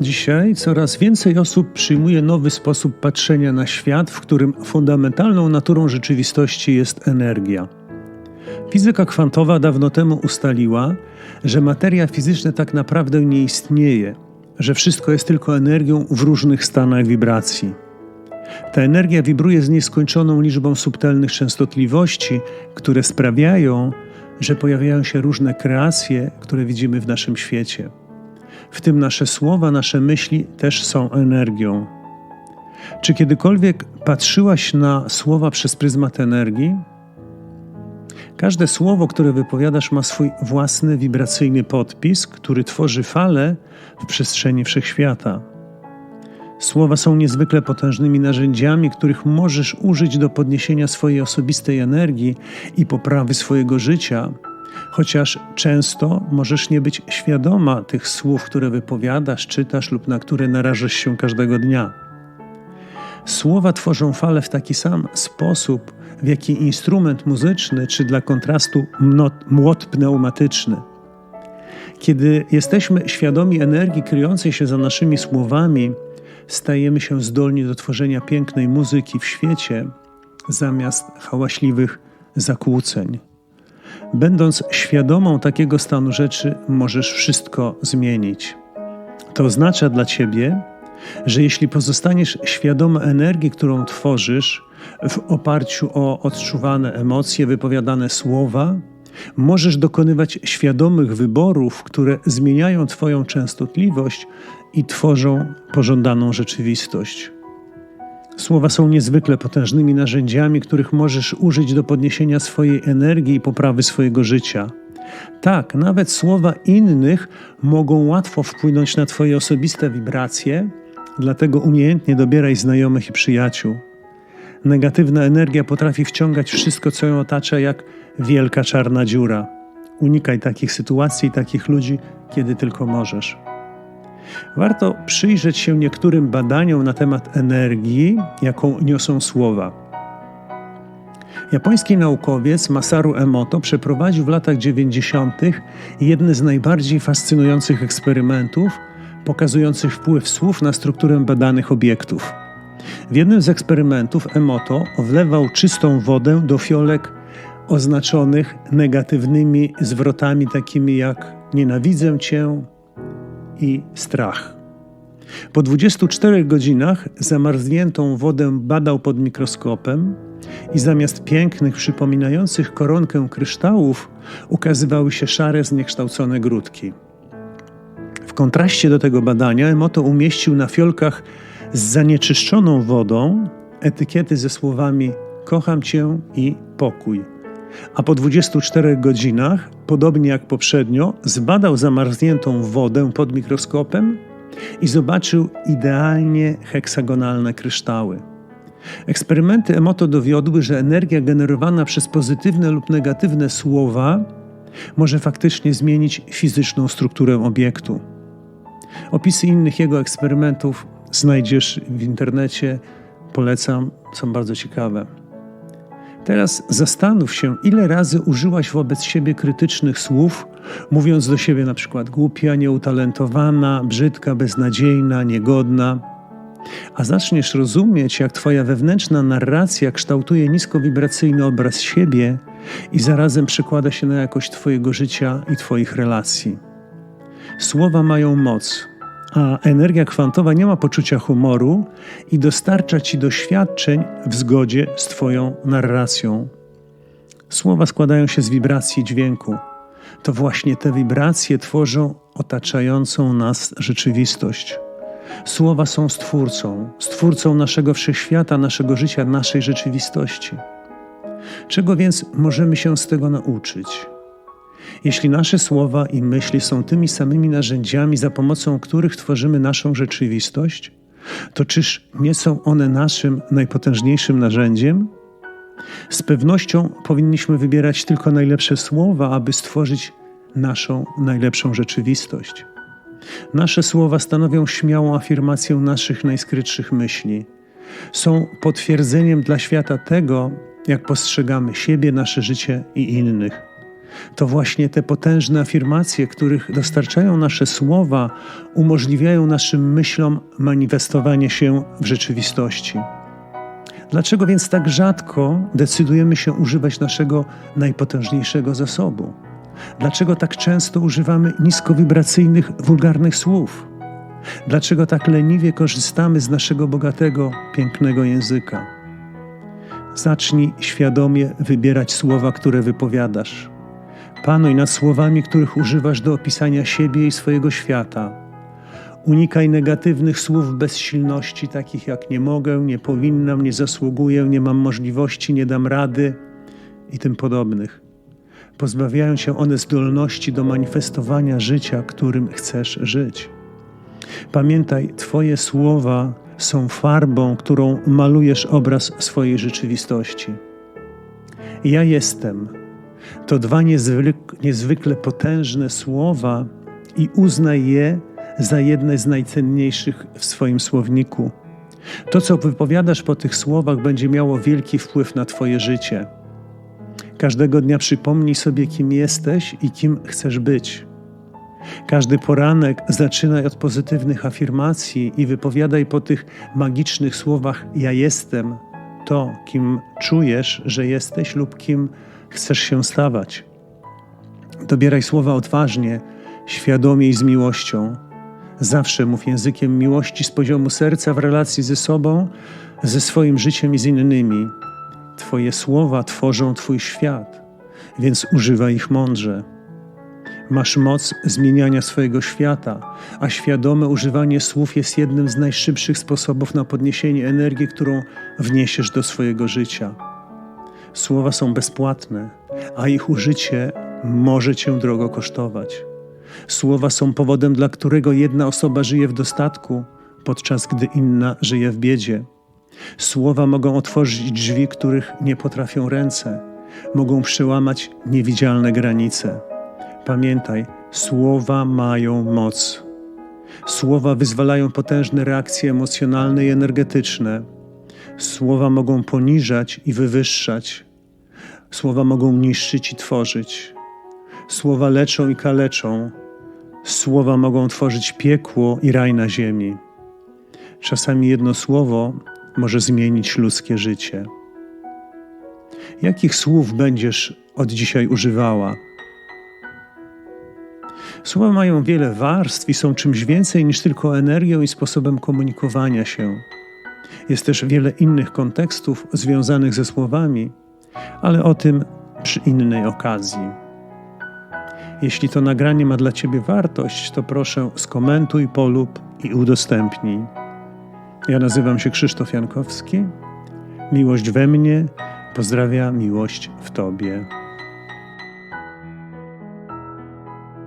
Dzisiaj coraz więcej osób przyjmuje nowy sposób patrzenia na świat, w którym fundamentalną naturą rzeczywistości jest energia. Fizyka kwantowa dawno temu ustaliła, że materia fizyczna tak naprawdę nie istnieje, że wszystko jest tylko energią w różnych stanach wibracji. Ta energia wibruje z nieskończoną liczbą subtelnych częstotliwości, które sprawiają, że pojawiają się różne kreacje, które widzimy w naszym świecie. W tym nasze słowa, nasze myśli też są energią. Czy kiedykolwiek patrzyłaś na słowa przez pryzmat energii? Każde słowo, które wypowiadasz, ma swój własny wibracyjny podpis, który tworzy falę w przestrzeni wszechświata. Słowa są niezwykle potężnymi narzędziami, których możesz użyć do podniesienia swojej osobistej energii i poprawy swojego życia, chociaż często możesz nie być świadoma tych słów, które wypowiadasz, czytasz lub na które narażasz się każdego dnia. Słowa tworzą falę w taki sam sposób, w jaki instrument muzyczny, czy dla kontrastu młot pneumatyczny. Kiedy jesteśmy świadomi energii kryjącej się za naszymi słowami, stajemy się zdolni do tworzenia pięknej muzyki w świecie zamiast hałaśliwych zakłóceń. Będąc świadomą takiego stanu rzeczy, możesz wszystko zmienić. To oznacza dla ciebie, że jeśli pozostaniesz świadoma energii, którą tworzysz, w oparciu o odczuwane emocje, wypowiadane słowa, możesz dokonywać świadomych wyborów, które zmieniają Twoją częstotliwość i tworzą pożądaną rzeczywistość. Słowa są niezwykle potężnymi narzędziami, których możesz użyć do podniesienia swojej energii i poprawy swojego życia. Tak, nawet słowa innych mogą łatwo wpłynąć na Twoje osobiste wibracje, dlatego umiejętnie dobieraj znajomych i przyjaciół. Negatywna energia potrafi wciągać wszystko, co ją otacza, jak wielka czarna dziura. Unikaj takich sytuacji i takich ludzi, kiedy tylko możesz. Warto przyjrzeć się niektórym badaniom na temat energii, jaką niosą słowa. Japoński naukowiec Masaru Emoto przeprowadził w latach 90. jedny z najbardziej fascynujących eksperymentów pokazujących wpływ słów na strukturę badanych obiektów. W jednym z eksperymentów Emoto wlewał czystą wodę do fiolek oznaczonych negatywnymi zwrotami takimi jak nienawidzę cię, i strach. Po 24 godzinach zamarzniętą wodę badał pod mikroskopem i zamiast pięknych, przypominających koronkę kryształów, ukazywały się szare, zniekształcone grudki. W kontraście do tego badania Emoto umieścił na fiolkach z zanieczyszczoną wodą etykiety ze słowami kocham cię i pokój a po 24 godzinach, podobnie jak poprzednio, zbadał zamarzniętą wodę pod mikroskopem i zobaczył idealnie heksagonalne kryształy. Eksperymenty Emoto dowiodły, że energia generowana przez pozytywne lub negatywne słowa może faktycznie zmienić fizyczną strukturę obiektu. Opisy innych jego eksperymentów znajdziesz w internecie. Polecam, są bardzo ciekawe. Teraz zastanów się, ile razy użyłaś wobec siebie krytycznych słów, mówiąc do siebie na przykład głupia, nieutalentowana, brzydka, beznadziejna, niegodna. A zaczniesz rozumieć, jak Twoja wewnętrzna narracja kształtuje niskowibracyjny obraz siebie i zarazem przekłada się na jakość Twojego życia i Twoich relacji. Słowa mają moc, a energia kwantowa nie ma poczucia humoru i dostarcza ci doświadczeń w zgodzie z Twoją narracją. Słowa składają się z wibracji dźwięku. To właśnie te wibracje tworzą otaczającą nas rzeczywistość. Słowa są stwórcą, stwórcą naszego wszechświata, naszego życia, naszej rzeczywistości. Czego więc możemy się z tego nauczyć? Jeśli nasze słowa i myśli są tymi samymi narzędziami, za pomocą których tworzymy naszą rzeczywistość, to czyż nie są one naszym najpotężniejszym narzędziem? Z pewnością powinniśmy wybierać tylko najlepsze słowa, aby stworzyć naszą najlepszą rzeczywistość. Nasze słowa stanowią śmiałą afirmację naszych najskrytszych myśli. Są potwierdzeniem dla świata tego, jak postrzegamy siebie, nasze życie i innych. To właśnie te potężne afirmacje, których dostarczają nasze słowa, umożliwiają naszym myślom manifestowanie się w rzeczywistości. Dlaczego więc tak rzadko decydujemy się używać naszego najpotężniejszego zasobu? Dlaczego tak często używamy niskowibracyjnych, wulgarnych słów? Dlaczego tak leniwie korzystamy z naszego bogatego, pięknego języka? Zacznij świadomie wybierać słowa, które wypowiadasz. Panuj nad słowami, których używasz do opisania siebie i swojego świata. Unikaj negatywnych słów bezsilności, takich jak nie mogę, nie powinnam, nie zasługuję, nie mam możliwości, nie dam rady i tym podobnych. Pozbawiają cię one zdolności do manifestowania życia, którym chcesz żyć. Pamiętaj, Twoje słowa są farbą, którą malujesz obraz swojej rzeczywistości. Ja jestem. To dwa niezwykle, niezwykle potężne słowa i uznaj je za jedne z najcenniejszych w swoim słowniku. To, co wypowiadasz po tych słowach, będzie miało wielki wpływ na Twoje życie. Każdego dnia przypomnij sobie, kim jesteś i kim chcesz być. Każdy poranek zaczynaj od pozytywnych afirmacji i wypowiadaj po tych magicznych słowach: Ja jestem to, kim czujesz, że jesteś lub kim chcesz się stawać. Dobieraj słowa odważnie, świadomie i z miłością. Zawsze mów językiem miłości z poziomu serca w relacji ze sobą, ze swoim życiem i z innymi. Twoje słowa tworzą Twój świat, więc używaj ich mądrze. Masz moc zmieniania swojego świata, a świadome używanie słów jest jednym z najszybszych sposobów na podniesienie energii, którą wniesiesz do swojego życia. Słowa są bezpłatne, a ich użycie może cię drogo kosztować. Słowa są powodem, dla którego jedna osoba żyje w dostatku, podczas gdy inna żyje w biedzie. Słowa mogą otworzyć drzwi, których nie potrafią ręce, mogą przełamać niewidzialne granice. Pamiętaj, słowa mają moc. Słowa wyzwalają potężne reakcje emocjonalne i energetyczne. Słowa mogą poniżać i wywyższać. Słowa mogą niszczyć i tworzyć. Słowa leczą i kaleczą. Słowa mogą tworzyć piekło i raj na ziemi. Czasami jedno słowo może zmienić ludzkie życie. Jakich słów będziesz od dzisiaj używała? Słowa mają wiele warstw i są czymś więcej niż tylko energią i sposobem komunikowania się. Jest też wiele innych kontekstów związanych ze słowami, ale o tym przy innej okazji. Jeśli to nagranie ma dla Ciebie wartość, to proszę skomentuj, polub i udostępnij. Ja nazywam się Krzysztof Jankowski. Miłość we mnie pozdrawia miłość w Tobie.